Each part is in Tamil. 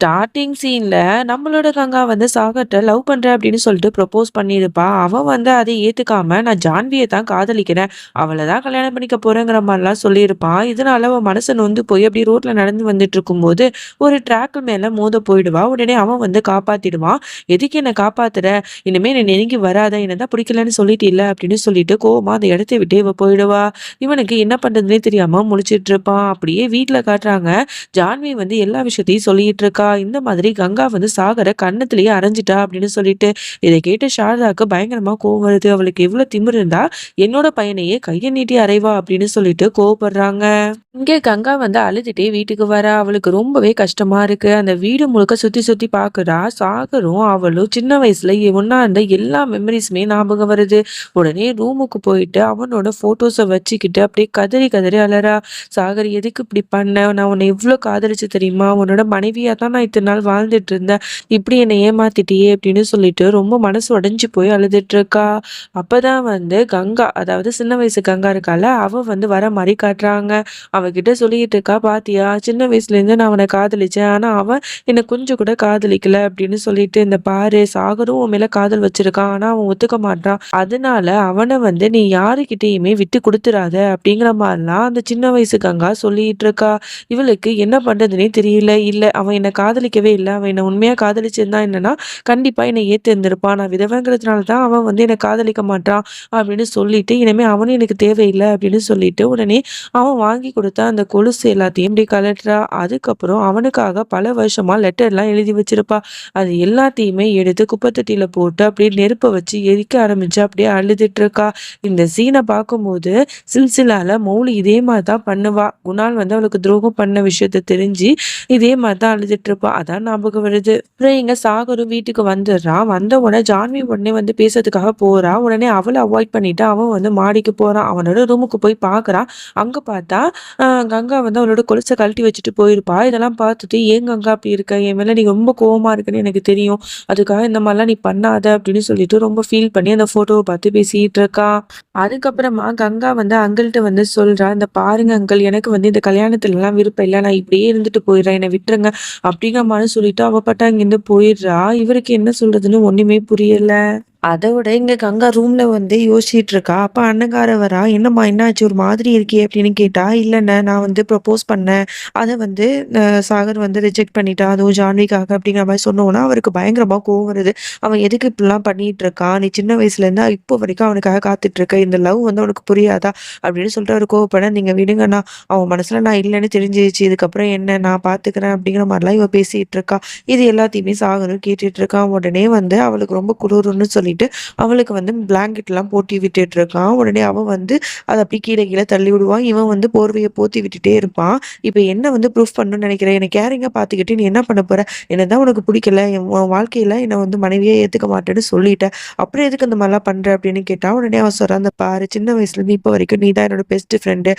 ஸ்டார்டிங் சீனில் நம்மளோட கங்கா வந்து சாகர்ட்ட லவ் பண்ணுறேன் அப்படின்னு சொல்லிட்டு ப்ரொப்போஸ் பண்ணியிருப்பா. அவன் வந்து அதை ஏற்றுக்காமல் நான் ஜான்வியை தான் காதலிக்கிறேன். அவளை தான் கல்யாணம் பண்ணிக்க போகிறேங்கிற மாதிரிலாம் சொல்லியிருப்பான் இதனால அவன் மனசை நொந்து போய் அப்படி ரோட்டில் நடந்து வந்துட்டு இருக்கும்போது ஒரு ட்ராக்கு மேலே மோத போயிடுவா. உடனே அவன் வந்து காப்பாற்றிடுவான் எதுக்கு என்னை காப்பாத்துற? இனிமேல் நீ நெருங்கி வராத. என்னதான் பிடிக்கலன்னு சொல்லிட்டு இல்லை அப்படின்னு சொல்லிட்டு கோவமாக அந்த இடத்த விட்டு இவ போயிடுவா. இவனுக்கு என்ன பண்ணுறதுனே தெரியாமல் முழிச்சிட்டு இருப்பான். அப்படியே வீட்டில் காட்டுறாங்க. ஜான்வி வந்து எல்லா விஷயத்தையும் சொல்லிட்டு இருக்கா. இந்த மாதிரி கங்கா வந்து சாகரை கன்னத்திலேயே அரைஞ்சிட்டா அப்படின்னு சொல்லிட்டு இதை கேட்டு சாரதாக்கு பயங்கரமா கோவம் வருது. அவளுக்கு எவ்வளவு திமிர் இருந்தா என்னோட பையனையே கையை நீட்டி அறைவா அப்படின்னு சொல்லிட்டு கோவப்படுறாங்க. இங்கே கங்கா வந்து அழுதுட்டே வீட்டுக்கு வர. அவளுக்கு ரொம்பவே கஷ்டமா இருக்கு. அந்த வீடு முழுக்க சுத்தி சுத்தி பாக்குறா. சாகரும் அவளும் சின்ன வயசுல ஒன்னா இருந்த எல்லா மெமரிஸுமே ஞாபகம் வருது. உடனே ரூமுக்கு போயிட்டு அவனோட போட்டோஸை வச்சுக்கிட்டு அப்படியே கதறி கதறி அலறா. சாகர் எதுக்கு இப்படி பண்ண? நான் உன்னை எவ்வளவு காதலிச்சு தெரியுமா? உன்னோட மனைவியா தான் நான் இத்தனை நாள் வாழ்ந்துட்டு இருந்தேன் இப்படி என்னை ஏமாத்திட்டியே அப்படின்னு சொல்லிட்டு ரொம்ப மனசு உடைஞ்சு போய் அழுதுட்டு இருக்கா. அப்பதான் வந்து கங்கா அதாவது சின்ன வயசு கங்கா இருக்கால அவ வந்து வர மாதிரி காட்டுறாங்க. அவகிட்ட சொல்லிட்டு இருக்கா பாத்தியா சின்ன வயசுல இருந்து நான் அவனை காதலிச்சேன். ஆனா அவன் என்னை கொஞ்சம் கூட காதலிக்கல. அப்படின்னு சொல்லிட்டு இந்த பாரு சாகரும் உன் மேல காதல் வச்சிருக்கான் ஆனா அவன் ஒத்துக்க மாட்டான். அதனால அவனை வந்து நீ யாருக்கிட்டயுமே விட்டு கொடுத்துறாத அப்படிங்கிற மாதிரிலாம் அந்த சின்ன வயசு கங்கா சொல்லிட்டு இருக்கா. இவளுக்கு என்ன பண்றதுன்னே தெரியல. இல்ல அவன் என்னை காதலிக்கவே இல்லை. அவன் என்னை உண்மையாக காதலிச்சிருந்தா என்னன்னா கண்டிப்பாக என்னை ஏற்றிருந்திருப்பான் நான் விதவைங்கிறதுனால தான் அவன் வந்து என்னை காதலிக்க மாட்டான் அப்படின்னு சொல்லிட்டு இனிமேல் அவனும் எனக்கு தேவையில்லை அப்படின்னு சொல்லிட்டு உடனே அவன் வாங்கி கொடுத்த அந்த கொலுசு எல்லாத்தையும் இப்படி கலட்டுறா அதுக்கப்புறம் அவனுக்காக பல வருஷமா லெட்டர்லாம் எழுதி வச்சிருப்பா. அது எல்லாத்தையுமே எடுத்து குப்பைத்தட்டியில போட்டு அப்படியே நெருப்பை வச்சு எரிக்க ஆரம்பிச்சு அப்படியே அழுதுட்டு இருக்கா இந்த சீனை பார்க்கும்போது சில்சிலால மௌலி இதே மாதிரி தான் பண்ணுவா. குணால் வந்து அவளுக்கு துரோகம் பண்ண விஷயத்த தெரிஞ்சு இதே மாதிரி தான் அழுதுட்டு இருப்பா. அதான் ஞாபகம் வருது. அப்புறம் எங்க சாகரும் வீட்டுக்கு வந்துடுறான் வந்த உடனே ஜான்வி உடனே வந்து பேசுறதுக்காக போறா. உடனே அவளை அவாய்ட் பண்ணிட்டு அவன் வந்து மாடிக்கு போறான். அவனோட ரூமுக்கு போய் பாக்குறான். அங்க பார்த்தா ஆஹ் கங்கா வந்து அவளோட கொலுசை கழட்டி வச்சுட்டு போயிருப்பா. இதெல்லாம் பார்த்துட்டு ஏன் கங்கா அப்படி இருக்க? என் மேல நீ ரொம்ப கோவமா இருக்குன்னு எனக்கு தெரியும். அதுக்காக இந்த மாதிரிலாம் நீ பண்ணாத அப்படின்னு சொல்லிட்டு ரொம்ப ஃபீல் பண்ணி அந்த போட்டோவை பார்த்து பேசிட்டு இருக்கா. அதுக்கப்புறமா கங்கா வந்து அங்கிள்கிட்ட வந்து சொல்றா இந்த பாருங்க அங்கிள் எனக்கு வந்து இந்த கல்யாணத்துல எல்லாம் விருப்பம் இல்லை. நான் இப்படியே இருந்துட்டு போயிடுறேன். என்னை விட்டுருங்க. அப்படி மாதிரி சொல்லிட்டு அவ பட்ட அங்கிருந்து போயிடுறா. இவருக்கு என்ன சொல்றதுன்னு ஒண்ணுமே புரியல. அதை விட இங்க கங்கா ரூம்ல வந்து யோசிச்சுட்டு இருக்கா அப்ப அண்ணங்கார வரா? என்னம்மா என்னாச்சு? ஒரு மாதிரி இருக்கே அப்படின்னு கேட்டா இல்லைண்ணே நான் வந்து ப்ரப்போஸ் பண்ணேன். அதை வந்து சாகர் வந்து ரிஜெக்ட் பண்ணிட்டா அதுவும் ஜான்விக்காக அப்படிங்கிற மாதிரி சொன்னோன்னா அவருக்கு பயங்கரமா கோவம் வருது. அவன் எதுக்கு இப்படிலாம் பண்ணிட்டு இருக்கான் நீ சின்ன வயசுல இருந்தா இப்போ வரைக்கும் அவனுக்காக காத்துட்டு இருக்க. இந்த லவ் வந்து அவனுக்கு புரியாதா? அப்படின்னு சொல்லிட்டு அவர் கோவப்பட நீங்க விடுங்கண்ணா. அவன் மனசுல நான் இல்லைன்னு தெரிஞ்சிருச்சு. இதுக்கப்புறம் என்ன? நான் பாத்துக்கிறேன் அப்படிங்கிற மாதிரிலாம் இவ பேசிட்டு இருக்கா. இது எல்லாத்தையுமே சாகரும் கேட்டுட்டு இருக்கான் உடனே வந்து அவளுக்கு ரொம்ப குளிருன்னு சொல்லிட்டு அவளுக்கு வந்து பிளாங்கெட்லாம் போட்டி விட்டுட்டு இருக்கான் உடனே அவன் வந்து அதை அப்படி கீழே கீழே தள்ளி விடுவான். இவன் வந்து போர்வையை போத்தி விட்டுட்டே இருப்பான். இப்போ என்ன வந்து ப்ரூஃப் பண்ணணும்னு நினைக்கிறேன்? என்னை கேரிங்காக பார்த்துக்கிட்டு நீ என்ன பண்ண போற? என்னதான் உனக்கு பிடிக்கல. என் உன் என்னை வந்து மனைவியே ஏற்றுக்க மாட்டேன்னு சொல்லிட்டேன் அப்புறம் எதுக்கு இந்த மாதிரிலாம் பண்ணுற அப்படின்னு கேட்டால் உடனே அவன் சொல்றான் அந்த பாரு சின்ன வயசுலேருந்து இப்போ வரைக்கும் நீ தான் என்னோட பெஸ்ட் ஃப்ரெண்டு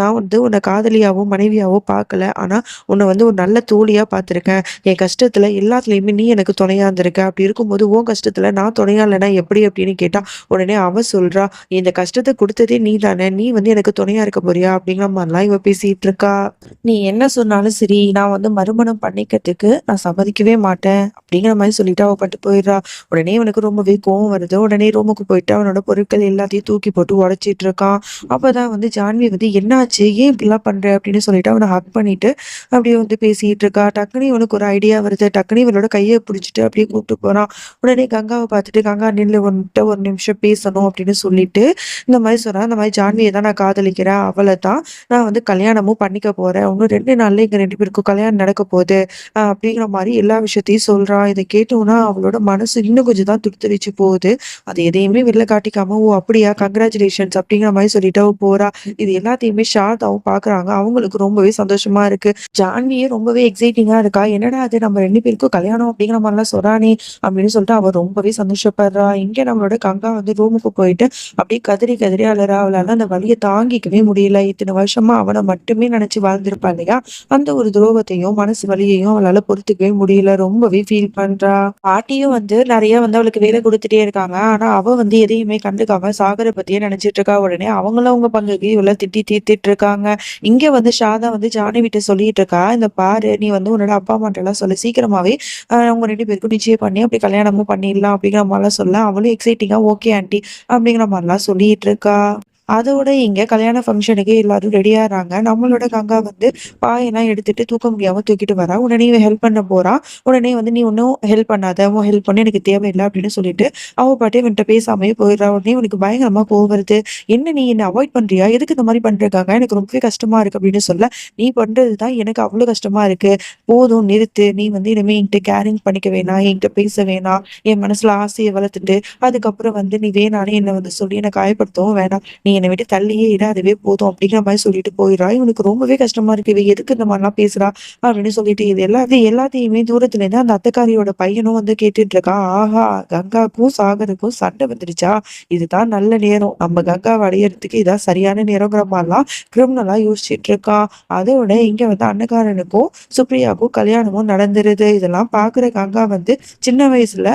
நான் வந்து உன்னை காதலியாகவும் மனைவியாகவும் பார்க்கல. ஆனால் உன்னை வந்து ஒரு நல்ல தோழியாக பார்த்துருக்கேன். என் கஷ்டத்தில் எல்லாத்துலேயுமே நீ எனக்கு துணையாக இருந்திருக்க. அப்படி இருக்கும்போது உன் கஷ்டத்தில் நான் துணையாக துணையா எப்படி அப்படின்னு கேட்டால் உடனே அவ சொல்றா இந்த கஷ்டத்தை கொடுத்ததே நீ தானே நீ வந்து எனக்கு துணையா இருக்க போறியா? அப்படிங்கிற மாதிரிலாம் இவ பேசிட்டு இருக்கா. நீ என்ன சொன்னாலும் சரி நான் வந்து மறுமணம் பண்ணிக்கிறதுக்கு நான் சம்மதிக்கவே மாட்டேன் அப்படிங்கிற மாதிரி சொல்லிட்டு அவ பட்டு போயிடுறா. உடனே அவனுக்கு ரொம்பவே கோவம் வருது. உடனே ரூமுக்கு போயிட்டு அவனோட பொருட்கள் எல்லாத்தையும் தூக்கி போட்டு உடைச்சிட்டு இருக்கான். அப்பதான் வந்து ஜான்வி வந்து என்னாச்சு? ஏன் இப்படிலாம் பண்ற? அப்படின்னு சொல்லிட்டு அவனை ஹக் பண்ணிட்டு அப்படியே வந்து பேசிட்டு இருக்கா. டக்குனு இவனுக்கு ஒரு ஐடியா வருது. டக்குனு இவனோட கையை பிடிச்சிட்டு அப்படியே கூப்பிட்டு போறான். உடனே கங்காவை பார்த்துட்டு இருக்காங்க. நில்லு உன்கிட்ட ஒரு நிமிஷம் பேசணும் அப்படின்னு சொல்லிட்டு இந்த மாதிரி சொன்னா இந்த மாதிரி ஜான்வியை தான் நான் காதலிக்கிறேன். அவளை தான் நான் வந்து கல்யாணமும் பண்ணிக்க போறேன். இன்னும் ரெண்டு நாள்ல எங்க ரெண்டு பேருக்கும் கல்யாணம் நடக்க போகுது. அப்படிங்கிற மாதிரி எல்லா விஷயத்தையும் சொல்றான் இதை கேட்டோம்னா அவளோட மனசு இன்னும் கொஞ்சம் தான் துடுத்துரிச்சு போகுது. அது எதையுமே வெளில காட்டிக்காம ஓ அப்படியா? கங்க்ராச்சுலேஷன்ஸ் அப்படிங்கிற மாதிரி சொல்லிட்டு அவ போறா. இது எல்லாத்தையுமே ஷார்தாவும் பாக்குறாங்க. அவங்களுக்கு ரொம்பவே சந்தோஷமா இருக்கு. ஜான்வியே ரொம்பவே எக்ஸைட்டிங்கா இருக்கா? என்னடா அது நம்ம ரெண்டு பேருக்கும் கல்யாணம் அப்படிங்கிற மாதிரிலாம் சொல்றானே அப்படின்னு சொல்லிட்டு அவ ரொம்பவே சந்தோஷப்படுறா கஷ்டப்படுறா இங்க நம்மளோட கங்கா வந்து ரூமுக்கு போயிட்டு அப்படியே கதறி கதறி அழறா. அவளால அந்த வழியை தாங்கிக்கவே முடியல. இத்தனை வருஷமா அவனை மட்டுமே நினைச்சு வாழ்ந்திருப்பா இல்லையா? அந்த ஒரு துரோகத்தையும், மனசு வலியையும் அவளால பொறுத்துக்கவே முடியல. ரொம்பவே ஃபீல் பண்றா. பாட்டியும் வந்து நிறைய வந்து அவளுக்கு வேலை கொடுத்துட்டே இருக்காங்க. ஆனா அவ வந்து எதையுமே கண்டுக்காம சாகரை பத்தியே நினைச்சிட்டு இருக்கா. உடனே அவங்களும் அவங்க பங்குக்கு இவ்வளவு திட்டி தீர்த்திட்டு இருக்காங்க. இங்க வந்து ஷாதா வந்து ஜானி விட்டு சொல்லிட்டு இருக்கா. "இந்த பாரு நீ வந்து உன்னோட அப்பா அம்மாட்டலாம் சொல்லி சீக்கிரமாவே அவங்க ரெண்டு பேருக்கும் நிச்சயம் பண்ணி அப்படி கல்யாணமும் பண்ணிடலாம்." அப்படிங்கிற மாரிலாம் சொல்ல, அவளும் எக்ஸைட்டிங்காக "ஓகே ஆண்டி அப்படிங்கிற மாதிரிலாம் சொல்லிட்டு இருக்கா. அதோட இங்கே கல்யாண ஃபங்க்ஷனுக்கு எல்லாரும் ரெடி நம்மளோட கங்கா வந்து பாயெல்லாம் எடுத்துட்டு தூக்க முடியாமல் தூக்கிட்டு வரா. உடனே இவன் ஹெல்ப் பண்ண போறா. உடனே வந்து "நீ ஒன்றும் ஹெல்ப் பண்ணாத. உன் ஹெல்ப் பண்ண எனக்கு தேவையில்லை அப்படின்னு சொல்லிட்டு அவ பாட்டு இவன்கிட்ட பேசாமையே போயிடுறா. உடனே உனக்கு பயங்கரமா போகிறது "என்ன நீ என்ன அவாய்ட் பண்றியா? எதுக்கு இந்த மாதிரி பண்ற எனக்கு ரொம்பவே கஷ்டமா இருக்கு." அப்படின்னு சொல்ல, "நீ பண்றது தான் எனக்கு அவ்வளோ கஷ்டமா இருக்கு. போதும் நிறுத்து. நீ வந்து இனிமே என்கிட்ட கேரிங் பண்ணிக்க வேணாம். என்கிட்ட பேச வேணாம். என் மனசுல ஆசையை வளர்த்துட்டு, அதுக்கப்புறம் வந்து நீ வேணானே என்னை வந்து சொல்லி என்னை காயப்படுத்தவும் வேணாம். நீ என்னை விட்டு தள்ளியே இட அதுவே போதும்." அப்படிங்கிற மாதிரி சொல்லிட்டு போயிடுறா. இவனுக்கு ரொம்பவே கஷ்டமா இருக்கு. இவ எதுக்கு இந்த மாதிரிலாம் பேசுறா? அப்படின்னு சொல்லிட்டு இது எல்லாத்தையும் இது எல்லாத்தையுமே தூரத்துல இருந்து அந்த அத்தக்காரியோட பையனும் வந்து கேட்டுட்டு இருக்கான். ஆஹா! கங்காக்கும், சாகருக்கும் சண்டை வந்துடுச்சா? இதுதான் நல்ல நேரம். நம்ம கங்கா அடையறதுக்கு இதான் சரியான நேரங்கிற மாதிரிலாம் கிரிமினலா யோசிச்சுட்டு இருக்கான். அதோட இங்க வந்து அன்னகாரனுக்கும், சுப்ரியாவுக்கும் கல்யாணமும் நடந்துருது. இதெல்லாம் பாக்குற கங்கா வந்து சின்ன வயசுல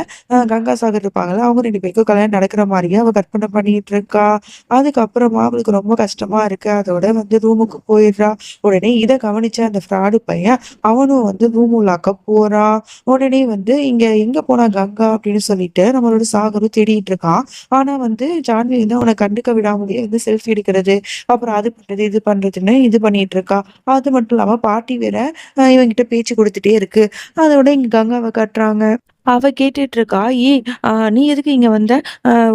கங்கா, சாகர் இருப்பாங்கல்ல. அவங்க ரெண்டு பேருக்கும் கல்யாணம் நடக்கிற மாதிரியே அவ கற்பனை பண்ணிட்டு இருக்கா. அதுக்கப்புறமா அவளுக்கு ரொம்ப கஷ்டமா இருக்கு. அதோட வந்து ரூமுக்கு போயிடுறா. உடனே இதை கவனிச்ச அந்த ஃப்ராடு பையன், அவனும் வந்து ரூம் உள்ளாக்க போறான். உடனே வந்து இங்க எங்க போனா கங்கா அப்படின்னு சொல்லிட்டு நம்மளோட சாகரும் தேடிட்டு இருக்கான். ஆனா வந்து ஜான்வி வந்து அவனை கண்டுக்க விடாமலேயே வந்து செல்ஃபி எடுக்கிறது, அப்புறம் அது பண்றது, இது பண்றதுன்னு இது பண்ணிட்டு இருக்கா. அது மட்டும் இல்லாம பாட்டி வேற இவங்கிட்ட பேச்சு கொடுத்துட்டே இருக்கு. அதோட இங்க கங்காவை கட்டுறாங்க அவ கேட்டுட்டு இருக்கா. "ஏய் நீ எதுக்கு இங்க வந்த?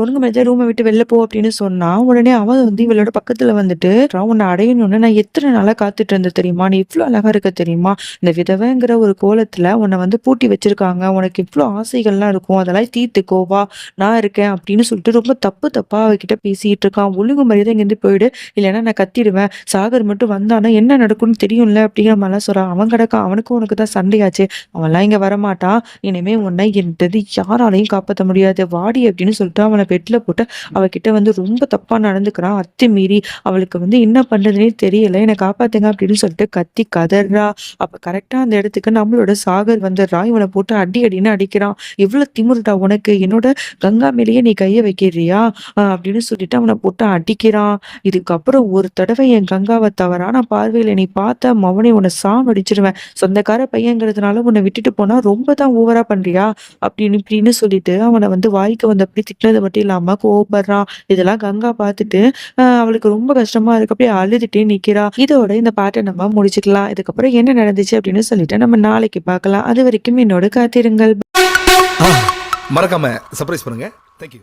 ஒழுங்கு மரியாதையா ரூமை விட்டு வெளில போ" அப்படின்னு சொன்னா, உடனே அவ வந்து இவளோட பக்கத்துல வந்துட்டு, உன்னை அடையணும்னு நான் எத்தனை நாளா காத்துட்டு இருந்தேன் தெரியுமா? நீ இவ்வளோ அழகா இருக்க தெரியுமா? இந்த விதவைங்கிற ஒரு கோலத்துல உன்னை வந்து பூட்டி வச்சிருக்காங்க. உனக்கு இவ்வளோ ஆசைகள்லாம் இருக்கும். அதெல்லாம் தீர்த்துக்கோ வா, நான் இருக்கேன்." அப்படின்னு சொல்லிட்டு ரொம்ப தப்பு தப்பா அவகிட்ட பேசிட்டு இருக்கான். "ஒழுங்கு மரியாதை இங்கேருந்து போயிடு. இல்லைன்னா நான் கத்திடுவேன். சாகர் மட்டும் வந்தான்னா என்ன நடக்கும்னு தெரியும்ல." அப்படிங்கிற மாதிரிலாம் சொல்றான். அவன் கிடக்கான். அவனுக்கும் உனக்கு தான் சண்டையாச்சு அவன்லாம் இங்க வரமாட்டான். இனிமே உன்னை என்றது யாராலையும் காப்பாற்ற முடியாது. வாடி அப்படின்னு சொல்லிட்டு அவனை பெட்ல போட்டு அவகிட்ட வந்து ரொம்ப தப்பா நடந்துக்கிறான். அத்துமீறி அவளுக்கு வந்து என்ன பண்றதுன்னே தெரியல. என்னை காப்பாத்துங்க அப்படின்னு சொல்லிட்டு கத்தி கதறா அப்ப கரெக்டாக அந்த இடத்துக்கு நம்மளோட சாகர் வந்துடுறான். இவனை போட்டு அடி அடின்னு அடிக்கிறான். எவ்வளோ திமுருடா உனக்கு? என்னோட கங்கா மேலேயே நீ கையை வைக்கிறியா?" அப்படின்னு சொல்லிட்டு அவனை போட்டு அடிக்கிறான். "இதுக்கப்புறம் ஒரு தடவை என் கங்காவை தவறான பார்வையில நீ பார்த்த மவனை உன்னை சாம் அடிச்சிருவேன் சொந்தக்கார பையங்கிறதுனால உன்னை விட்டுட்டு போனா ரொம்ப தான் ஓவரா பண்றியா?" அப்படின்னு இப்படின்னு சொல்லிட்டு அவன வந்து வாய்க்கு வந்தபடி திட்டினது மட்டும் இல்லாம கோவப்படுறான். இதெல்லாம் கங்கா பார்த்துட்டு அவளுக்கு ரொம்ப கஷ்டமா இருக்கு. அப்படியே அழுதுட்டே நிக்கிறா. இதோட இந்த பாட்டை நம்ம முடிச்சுக்கலாம். இதுக்கப்புறம் என்ன நடந்துச்சு அப்படின்னு சொல்லிட்டு நம்ம நாளைக்கு பார்க்கலாம். அதுவரைக்கும் என்னோட காத்திருங்கள். மறக்காம சர்ப்ரைஸ் பண்ணுங்க தேங்க்யூ